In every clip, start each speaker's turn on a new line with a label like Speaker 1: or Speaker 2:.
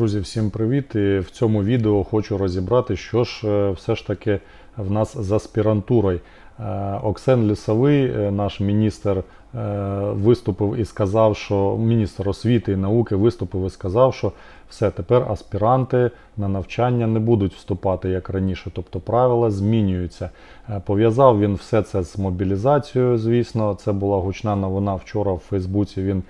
Speaker 1: Друзі, всім привіт! І в цьому відео хочу розібрати, що ж е, все ж таки в нас з аспірантурою. Е, Оксен Лісовий, е, наш міністр, виступив і сказав, що міністр освіти і науки виступив і сказав, що все тепер аспіранти на навчання не будуть вступати як раніше, тобто правила змінюються. Пов'язав він все це з мобілізацією. Звісно, це була гучна новина. Вчора в Фейсбуці він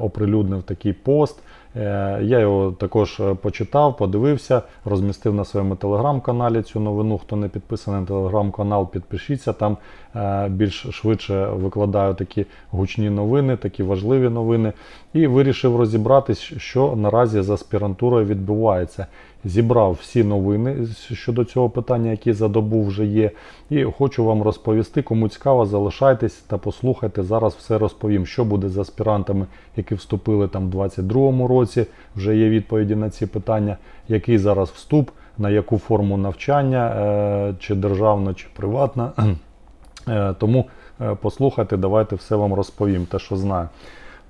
Speaker 1: оприлюднив такий пост. Е, Я його також е, почитав, подивився, розмістив на своєму телеграм-каналі цю новину. Хто не підписаний на телеграм-канал, підпишіться. Там е, більш швидше викладаю такі гучні новини, такі важливі новини. І вирішив розібратись, що наразі з аспірантурою відбувається. Зібрав всі новини щодо цього питання, які за добу вже є. І хочу вам розповісти. Кому цікаво, залишайтесь та послухайте. Зараз все розповім, що буде з аспірантами, які вступили там в 22-му році. Вже є відповіді на ці питання. Який зараз вступ, на яку форму навчання, е, чи державна, чи приватна. Е, Тому е, послухайте, давайте все вам розповім, те, що знаю.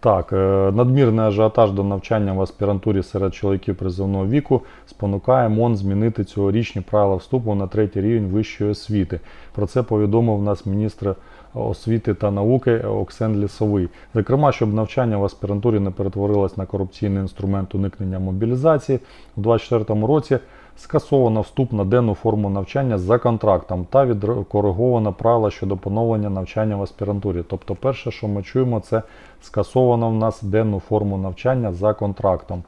Speaker 1: Так, е, надмірний ажіотаж до навчання в аспірантурі серед чоловіків призовного віку спонукає МОН змінити цьогорічні правила вступу на третій рівень вищої освіти. Про це повідомив нас міністр освіти та науки Оксен Лісовий. Зокрема, щоб навчання в аспірантурі не перетворилось на корупційний інструмент уникнення мобілізації, у 2024 році скасовано вступ на денну форму навчання за контрактом та відкориговано правила щодо поновлення навчання в аспірантурі. Тобто, перше, що ми чуємо, це скасовано в нас денну форму навчання за контрактом.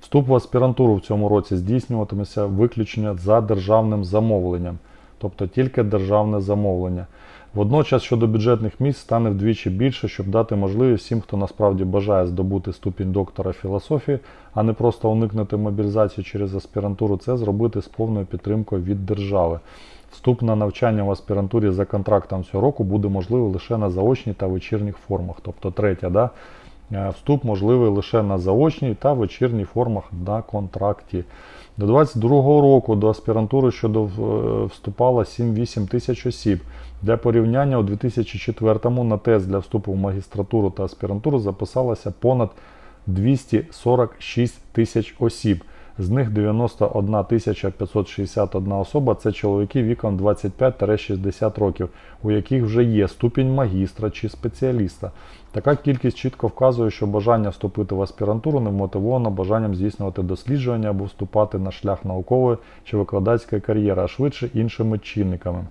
Speaker 1: Вступ в аспірантуру в цьому році здійснюватиметься виключення за державним замовленням, тобто тільки державне замовлення. Водночас щодо бюджетних місць стане вдвічі більше, щоб дати можливість всім, хто насправді бажає здобути ступінь доктора філософії, а не просто уникнути мобілізацію через аспірантуру, це зробити з повною підтримкою від держави. Вступ на навчання в аспірантурі за контрактом цього року буде можливий лише на заочній та вечірніх формах. Тобто третя, да? Е, вступ можливий лише на заочній та вечірній формах на контракті. До 2022 року до аспірантури щодо е, вступало 7-8 тисяч осіб. Для порівняння у 2004-му на тест для вступу в магістратуру та аспірантуру записалося понад 246 тисяч осіб. З них 91 561 особа це чоловіки віком 25-60 років, у яких вже є ступінь магістра чи спеціаліста. Така кількість чітко вказує, що бажання вступити в аспірантуру не вмотивовано бажанням здійснювати дослідження або вступати на шлях наукової чи викладацької кар'єри, а швидше іншими чинниками.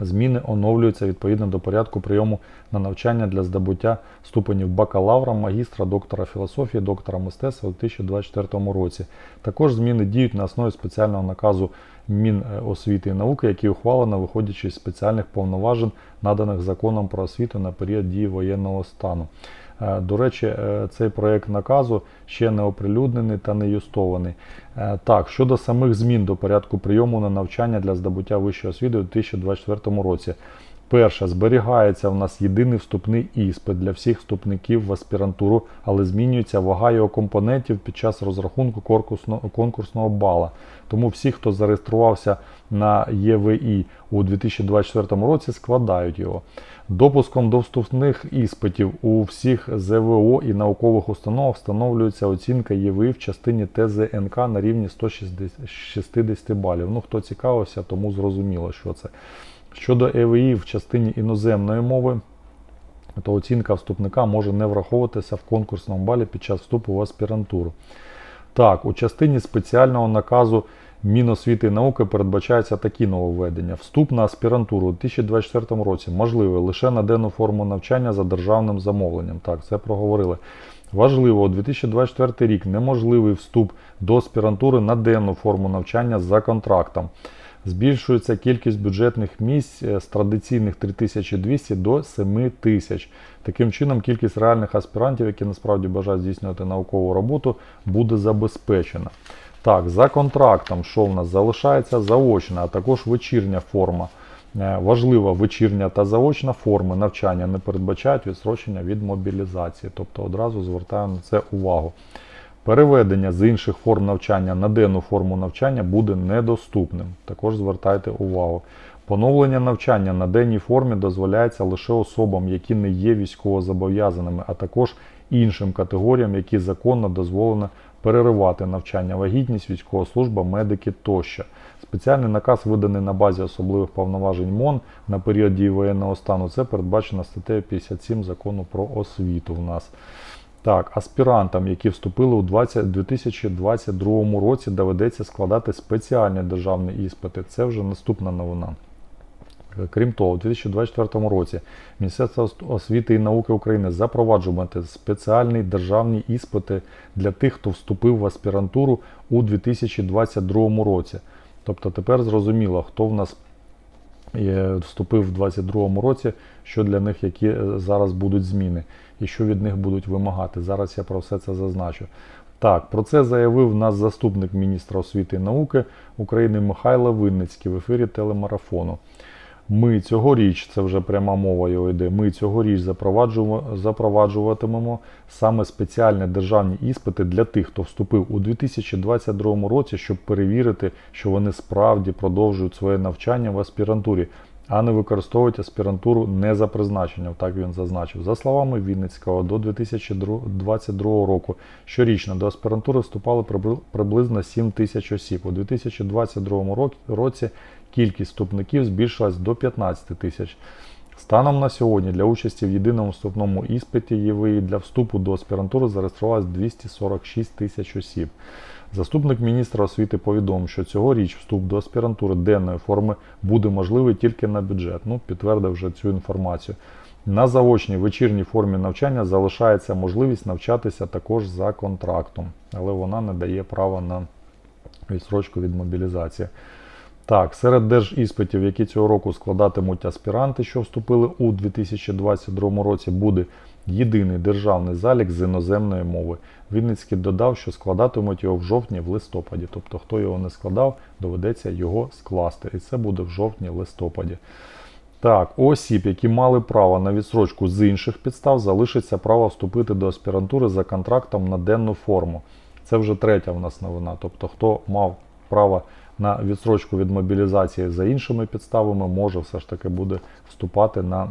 Speaker 1: Зміни оновлюються відповідно до порядку прийому на навчання для здобуття ступенів бакалавра, магістра, доктора філософії, доктора мистецтва у 2024 році. Також зміни діють на основі спеціального наказу Міносвіти і науки, який ухвалено виходячи з спеціальних повноважень, наданих законом про освіту на період дії воєнного стану. Е, До речі, е, цей проєкт наказу ще не оприлюднений та не юстований. Е, Так, щодо самих змін до порядку прийому на навчання для здобуття вищої освіти у 2024 році. Перше, зберігається в нас єдиний вступний іспит для всіх вступників в аспірантуру, але змінюється вага його компонентів під час розрахунку конкурсного, бала. Тому всі, хто зареєструвався на ЄВІ у 2024 році, складають його. Допуском до вступних іспитів у всіх ЗВО і наукових установах встановлюється оцінка ЄВІ в частині ТЗНК на рівні 160 балів. Ну, хто цікавився, тому зрозуміло, що це. Щодо ЕВІ в частині іноземної мови, то оцінка вступника може не враховуватися в конкурсному балі під час вступу в аспірантуру. Так, у частині спеціального наказу Міносвіти і науки передбачаються такі нововведення. Вступ на аспірантуру у 2024 році можливий лише на денну форму навчання за державним замовленням. Так, це проговорили. Важливо, у 2024 рік неможливий вступ до аспірантури на денну форму навчання за контрактом. Збільшується кількість бюджетних місць з традиційних 3200 до 7000. Таким чином, кількість реальних аспірантів, які насправді бажають здійснювати наукову роботу, буде забезпечена. Так, за контрактом, що в нас залишається заочна, а також вечірня форма. Е, Важлива вечірня та заочна форми навчання не передбачають відстрочення від мобілізації. Тобто одразу звертаємо на це увагу. Переведення з інших форм навчання на денну форму навчання буде недоступним. Також звертайте увагу. Поновлення навчання на денній формі дозволяється лише особам, які не є військовозобов'язаними, а також іншим категоріям, які законно дозволено переривати навчання, вагітність, військова служба, медики тощо. Спеціальний наказ виданий на базі особливих повноважень МОН на період дії воєнного стану. Це передбачено статтею 57 закону про освіту в нас. Так, аспірантам, які вступили у 20, 2022 році, доведеться складати спеціальні державні іспити. Це вже наступна новина. Крім того, у 2024 році Міністерство освіти і науки України запроваджуватиме спеціальні державні іспити для тих, хто вступив в аспірантуру у 2022 році. Тобто тепер зрозуміло, хто в нас вступив в 2022 році, що для них які е, зараз будуть зміни і що від них будуть вимагати. Зараз я про все це зазначу. Так, про це заявив нас заступник міністра освіти і науки України Михайло Винницький в ефірі телемарафону. Ми цьогоріч, це вже пряма мова його йде, ми цьогоріч запроваджуватимемо саме спеціальні державні іспити для тих, хто вступив у 2022 році, щоб перевірити, що вони справді продовжують своє навчання в аспірантурі, а не використовують аспірантуру не за призначенням, так він зазначив. За словами Вінницького, до 2022 року щорічно до аспірантури вступали прибли- приблизно 7 тисяч осіб. У 2022 рок- році кількість вступників збільшилась до 15 тисяч. Станом на сьогодні для участі в єдиному вступному іспиті ЄВІ для вступу до аспірантури зареєструвалось 246 тисяч осіб. Заступник міністра освіти повідомив, що цьогоріч вступ до аспірантури денної форми буде можливий тільки на бюджет. Ну, підтвердив вже цю інформацію. На заочній вечірній формі навчання залишається можливість навчатися також за контрактом, але вона не дає права на відсрочку від мобілізації. Так, серед держіспитів, які цього року складатимуть аспіранти, що вступили у 2022 році, буде єдиний державний залік з іноземної мови. Вінницький додав, що складатимуть його в жовтні в листопаді. Тобто, хто його не складав, доведеться його скласти. І це буде в жовтні-листопаді. Так, осіб, які мали право на відсрочку з інших підстав, залишиться право вступити до аспірантури за контрактом на денну форму. Це вже третя в нас новина. Тобто, хто мав право на відсрочку від мобілізації за іншими підставами, може все ж таки буде вступати на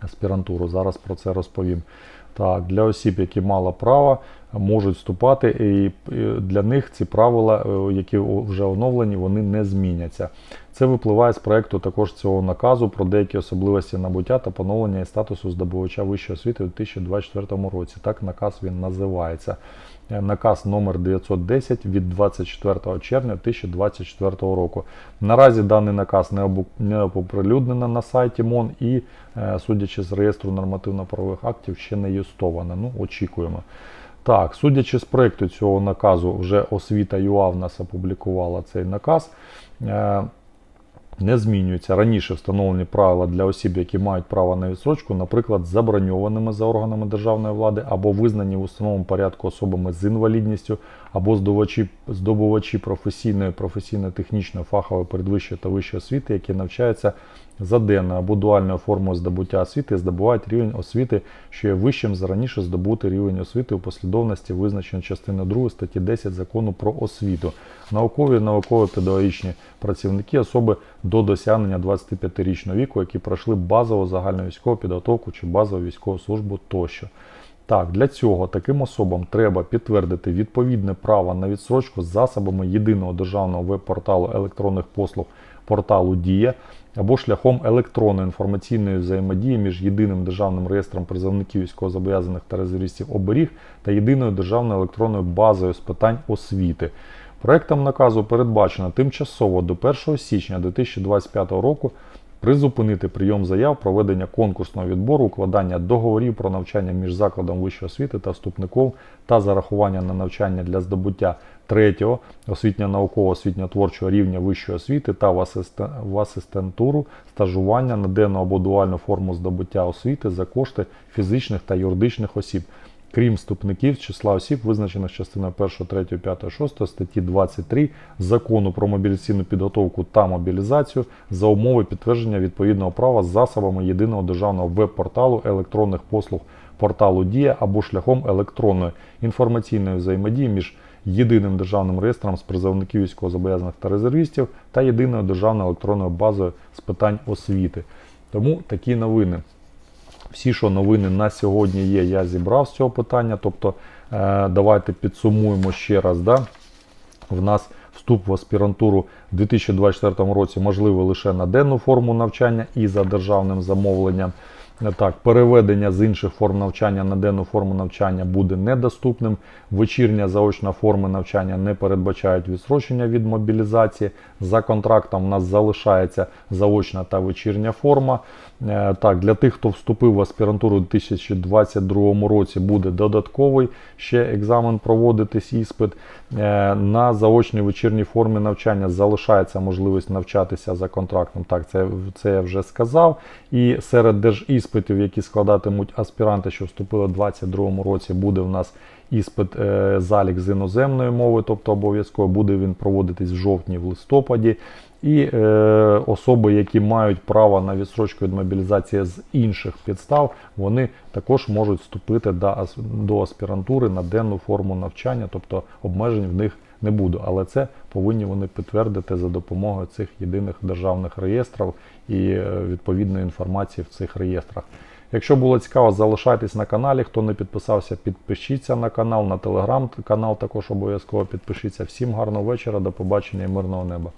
Speaker 1: аспірантуру. Зараз про це розповім. Так, для осіб, які мали право, можуть вступати, і для них ці правила, е, які вже оновлені, вони не зміняться. Це випливає з проекту також цього наказу про деякі особливості набуття та поновлення і статусу здобувача вищої освіти у 2024 році. Так наказ він називається. Е, Наказ номер 910 від 24 червня 2024 року. Наразі даний наказ не оприлюднено на сайті МОН і, е, судячи з реєстру нормативно-правових актів, ще не юстовано. Ну, очікуємо. Так, судячи з проекту цього наказу, вже освіта ЮА в нас опублікувала цей наказ. Не змінюються. Раніше встановлені правила для осіб, які мають право на відсрочку, наприклад, заброньованими за органами державної влади або визнані в установому порядку особами з інвалідністю, або здобувачі, здобувачі професійної, професійно-технічної, фахової передвищої та вищої освіти, які навчаються за денною або дуальною формою здобуття освіти здобувають рівень освіти, що є вищим за раніше здобутий рівень освіти у послідовності, визначеної частиною 2 статті 10 закону про освіту. Наукові, науково-педагогічні працівники, особи до досягнення 25-річного віку, які пройшли базову загальну військову підготовку чи базову військову службу тощо. Так, для цього таким особам треба підтвердити відповідне право на відсрочку з засобами єдиного державного веб-порталу електронних послуг порталу Дія або шляхом електронної інформаційної взаємодії між єдиним державним реєстром призовників військовозобов'язаних та резервістів оберіг та єдиною державною електронною базою з питань освіти. Проектом наказу передбачено тимчасово до 1 січня 2025 року призупинити прийом заяв, проведення конкурсного відбору, укладання договорів про навчання між закладом вищої освіти та вступником та зарахування на навчання для здобуття третього освітньо-наукового освітньо-творчого рівня вищої освіти та в, асистентуру стажування на денну або дуальну форму здобуття освіти за кошти фізичних та юридичних осіб. Крім вступників числа осіб, визначених частиною 1, 3, 5, 6 статті 23 Закону про мобілізаційну підготовку та мобілізацію за умови підтвердження відповідного права з засобами єдиного державного веб-порталу електронних послуг порталу Дія або шляхом електронної інформаційної взаємодії між єдиним державним реєстром з призовників військовозобов'язаних та резервістів та єдиною державною електронною базою з питань освіти. Тому такі новини. Всі, що новини на сьогодні є, я зібрав з цього питання. Тобто, е, давайте підсумуємо ще раз. Да? В нас вступ в аспірантуру в 2024 році можливий лише на денну форму навчання і за державним замовленням. Е, Так, переведення з інших форм навчання на денну форму навчання буде недоступним. Вечірня заочна форми навчання не передбачають відсрочення від мобілізації. За контрактом у нас залишається заочна та вечірня форма. Е, Так, для тих, хто вступив в аспірантуру у 2022 році, буде додатковий ще екзамен проводитись іспит. Е, На заочній вечірній формі навчання залишається можливість навчатися за контрактом. Так, це, це я вже сказав. І серед держіспитів, які складатимуть аспіранти, що вступили у 2022 році, буде в нас іспит е, залік з іноземної мови, тобто обов'язково буде він проводитись в жовтні, в листопаді. І е, особи, які мають право на відстрочку від мобілізації з інших підстав, вони також можуть вступити до аспірантури на денну форму навчання, тобто обмежень в них не буду. Але це повинні вони підтвердити за допомогою цих єдиних державних реєстрів і е, відповідної інформації в цих реєстрах. Якщо було цікаво, залишайтесь на каналі. Хто не підписався, підпишіться на канал, на телеграм-канал також обов'язково підпишіться. Всім гарного вечора, до побачення і мирного неба.